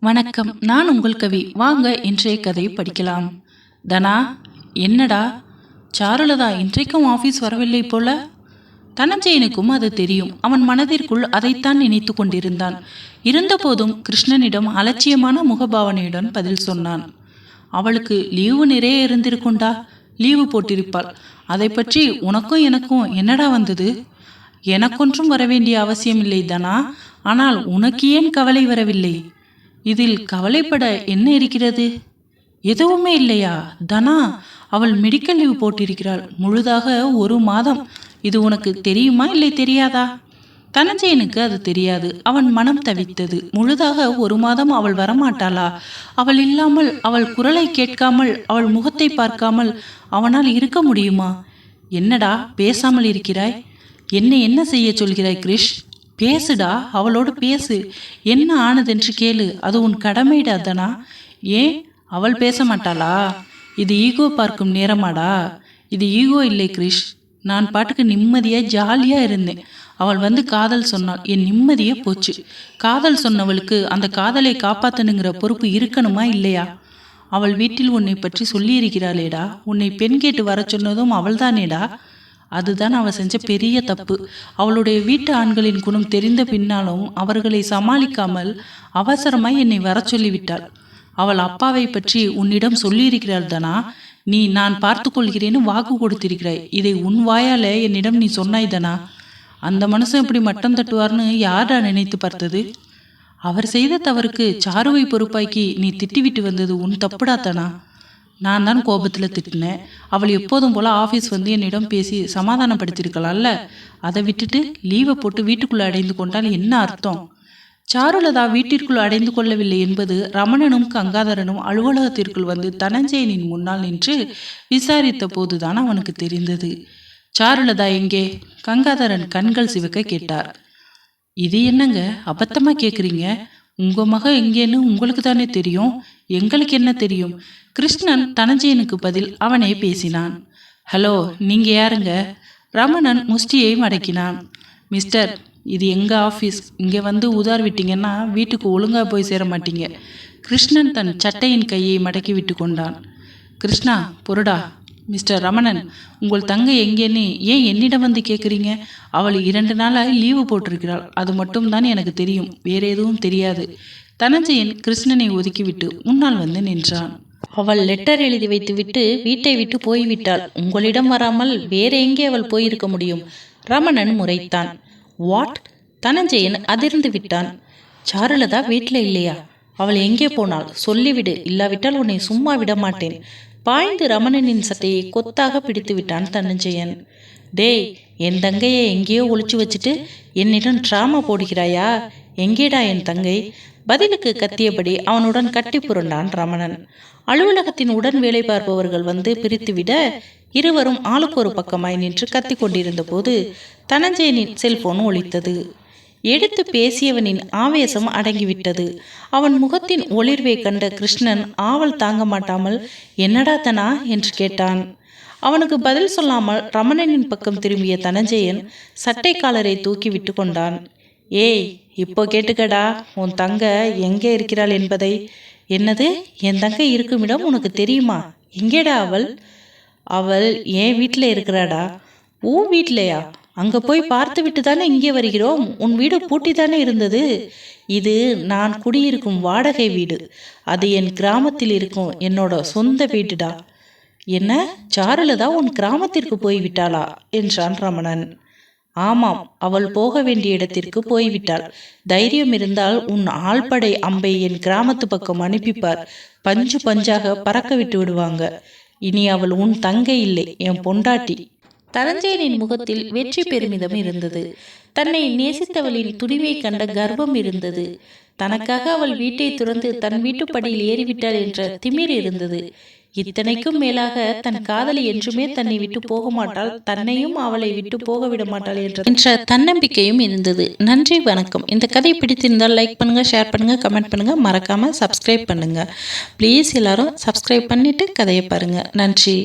வணக்கம். நான் உங்கள் கவி. வாங்க இன்றைய கதையை படிக்கலாம். தனா என்னடா? சாருலதா இன்றைக்கும் ஆஃபீஸ் வரவில்லை போல? தனஞ்சயனுக்கும் அது தெரியும். அவன் மனதிற்குள் அதைத்தான் நினைத்து கொண்டிருந்தான். இருந்தபோதும் கிருஷ்ணனிடம் அலட்சியமான முகபாவனையுடன் பதில் சொன்னான். அவளுக்கு லீவு நிறைய இருந்திருக்குண்டா? லீவு போட்டிருப்பாள். அதை பற்றி உனக்கும் எனக்கும் என்னடா வந்தது? எனக்கொன்றும் வரவேண்டிய அவசியமில்லை தானா. ஆனால் உனக்கு ஏன் கவலை வரவில்லை? இதில் கவலைப்பட என்ன இருக்கிறது? எதுவுமே இல்லையா? தனா அவள் மெடிக்கல் லீவ் போட்டிருக்கிறாள். முழுதாக ஒரு மாதம். இது உனக்கு தெரியுமா இல்லை தெரியாதா? தனஞ்சயனுக்கு அது தெரியாது. அவன் மனம் தவித்தது. முழுதாக ஒரு மாதம் அவள் வரமாட்டாளா? அவள் இல்லாமல் அவள் குரலை கேட்காமல் அவள் முகத்தை பார்க்காமல் அவனால் இருக்க முடியுமா? என்னடா பேசாமல் இருக்கிறாய்? என்ன என்ன செய்ய சொல்கிறாய் கிரிஷ்? பேசுடா அவளோடு பேசு. என்ன ஆனதென்று கேளு. அது உன் கடமைடா தானா. ஏன் அவள் பேச மாட்டாளா? இது ஈகோ பார்க்கும் நேரமாடா. இது ஈகோ இல்லை கிரிஷ். நான் பாட்டுக்கு நிம்மதியாக ஜாலியாக இருந்தேன். அவள் வந்து காதல் சொன்னாள். என் நிம்மதியே போச்சு. காதல் சொன்னவளுக்கு அந்த காதலை காப்பாற்றணுங்கிற பொறுப்பு இருக்கணுமா இல்லையா? அவள் வீட்டில் உன்னை பற்றி சொல்லியிருக்கிறாளேடா. உன்னை பெண் கேட்டு வர சொன்னதும் அவள்தானேடா. அதுதான் அவள் செஞ்ச பெரிய தப்பு. அவளுடைய வீட்டு ஆண்களின் குணம் தெரிந்த பின்னாலும் அவர்களை சமாளிக்காமல் அவசரமாய் என்னை வர சொல்லிவிட்டாள். அவள் அப்பாவை பற்றி உன்னிடம் சொல்லியிருக்கிறாள் தானா. நீ நான் பார்த்து கொள்கிறேன்னு வாக்கு கொடுத்திருக்கிறாய். இதை உன் வாயால என்னிடம் நீ சொன்னாய் தானா. அந்த மனுஷன் இப்படி மட்டம் தட்டுவார்னு யாரா நினைத்து பார்த்தது? அவர் செய்த தவறுக்கு சாருவை பொறுப்பாக்கி நீ திட்டிவிட்டு வந்தது உன் தப்புடா தானா. நான் தான் கோபத்தில் திட்டினேன். அவள் எப்போதும் போல் ஆஃபீஸ் வந்து என்னிடம் பேசி சமாதானப்படுத்தியிருக்கலாம்ல அதை விட்டுட்டு லீவை போட்டு வீட்டுக்குள்ளே அடைந்து கொண்டால் என்ன அர்த்தம்? சாருலதா வீட்டிற்குள் அடைந்து கொள்ளவில்லை என்பது ரமணனும் கங்காதரனும் அலுவலகத்திற்குள் வந்து தனஞ்சயனின் முன்னால் நின்று விசாரித்த போதுதான் அவனுக்கு தெரிந்தது. சாருலதா எங்கே? கங்காதரன் கண்கள் சிவக்க கேட்டார். இது என்னங்க? அபத்தமா கேட்குறீங்க உங்க மக எங்கேன்னு உங்களுக்கு தானே தெரியும்? எங்களுக்கு என்ன தெரியும்? கிருஷ்ணன் தனஞ்சயனுக்கு பதில் அவனே பேசினான். ஹலோ நீங்க யாருங்க? ரமணன் முஷ்டியை மடக்கினான். மிஸ்டர் இது எங்கள் ஆஃபீஸ்? இங்கே வந்து உதார் விட்டீங்கன்னா வீட்டுக்கு ஒழுங்காக போய் சேர மாட்டீங்க. கிருஷ்ணன் தன் சட்டையின் கையை மடக்கி விட்டு கொண்டான். கிருஷ்ணா பொருடா. மிஸ்டர் ரமணன் உங்கள் தங்கை எங்கேன்னு ஏன் என்னிடம் வந்து கேட்குறீங்க அவள் இரண்டு நாளாக லீவு போட்டிருக்கிறாள். அது மட்டும்தான் எனக்கு தெரியும். வேற எதுவும் தெரியாது. தனஞ்சயன் கிருஷ்ணனை ஒதுக்கிவிட்டு முன்னால் வந்து நின்றான். அவள் லெட்டர் எழுதி வைத்துவிட்டு வீட்டை விட்டு போய்விட்டாள். உங்களிடம் வராமல் வேற எங்கே அவள் போயிருக்க முடியும்? ரமணன் முறைத்தான். வாட் தனஞ்சயன் அதிர்ந்து விட்டான். சாருலதா வீட்டில் இல்லையா? அவள் எங்கே போனாள்? சொல்லிவிடு. இல்லாவிட்டால் உன்னை சும்மா விட மாட்டேன் பாய்ந்து ரமணனின் சட்டையை கொத்தாக பிடித்து விட்டான் தனஞ்சயன். டேய் என் தங்கையை எங்கேயோ ஒழிச்சு வச்சுட்டு என்னிடம் ட்ராமா போடுகிறாயா? எங்கேடா என் தங்கை? பதிலுக்கு கத்தியபடி அவனுடன் கட்டி புரண்டான் ரமணன். அலுவலகத்தின் உடன் வேலை பார்ப்பவர்கள் வந்து பிரித்துவிட இருவரும் ஆளுக்கு ஒரு பக்கமாய் நின்று கத்தி கொண்டிருந்த போது தனஞ்சயனின் செல்போன் ஒழித்தது எடுத்து பேசியவனின் ஆவேசம் அடங்கிவிட்டது. அவன் முகத்தின் ஒளிர்வை கண்ட கிருஷ்ணன் ஆவல் தாங்க மாட்டாமல் என்னடா தனா? என்று கேட்டான். அவனுக்கு பதில் சொல்லாமல் ரமணனின் பக்கம் திரும்பிய தனஞ்சயன் சட்டை காலரை தூக்கி விட்டு கொண்டான். ஏய் இப்போ கேட்டுக்கடா. உன் தங்க எங்கே இருக்கிறாள் என்பதை. என்னது? என் தங்க இருக்குமிடம் உனக்கு தெரியுமா? எங்கேடா அவள். அவள் என் வீட்டில் இருக்கிறாடா. உன் வீட்டிலையா? அங்கே போய் பார்த்து விட்டு தானே இங்கே வருகிறோம்? உன் வீடு பூட்டி தானே இருந்தது. இது நான் குடியிருக்கும் வாடகை வீடு. அது என் கிராமத்தில் இருக்கும் என்னோட சொந்த வீடுடா. என்ன? சாருலதா உன் கிராமத்திற்கு போய்விட்டாளா? என்றான் ரமணன். ஆமாம் அவள் போக வேண்டிய இடத்திற்கு போய்விட்டாள். தைரியம் இருந்தால் உன் ஆள்படை அம்பை என் கிராமத்து பக்கம் அனுப்பிப்பார். பஞ்சு பஞ்சாக பறக்க விட்டு விடுவாங்க. இனி அவள் உன் தங்கை இல்லை என் பொண்டாட்டி. தரஞ்சயனின் முகத்தில் வெற்றி பெருமிதம் இருந்தது. தன்னை நேசித்தவளின் துணிவை கண்ட கர்வம் இருந்தது. தனக்காக அவள் வீட்டை துறந்து தன் வீட்டுப்படியில் ஏறிவிட்டாள் என்ற திமிர் இருந்தது. இத்தனைக்கும் மேலாக தன் காதலி என்றுமே தன்னை விட்டு போக மாட்டாள் தன்னையும் அவளை விட்டு போக விட மாட்டாள் என்ற என்ற தன்னம்பிக்கையும் இருந்தது. நன்றி வணக்கம். இந்த கதை பிடித்திருந்தால் லைக் பண்ணுங்க ஷேர் பண்ணுங்க கமெண்ட் பண்ணுங்க. மறக்காம சப்ஸ்கிரைப் பண்ணுங்க. ப்ளீஸ் எல்லாரும் சப்ஸ்கிரைப் பண்ணிட்டு கதையை பாருங்க. நன்றி.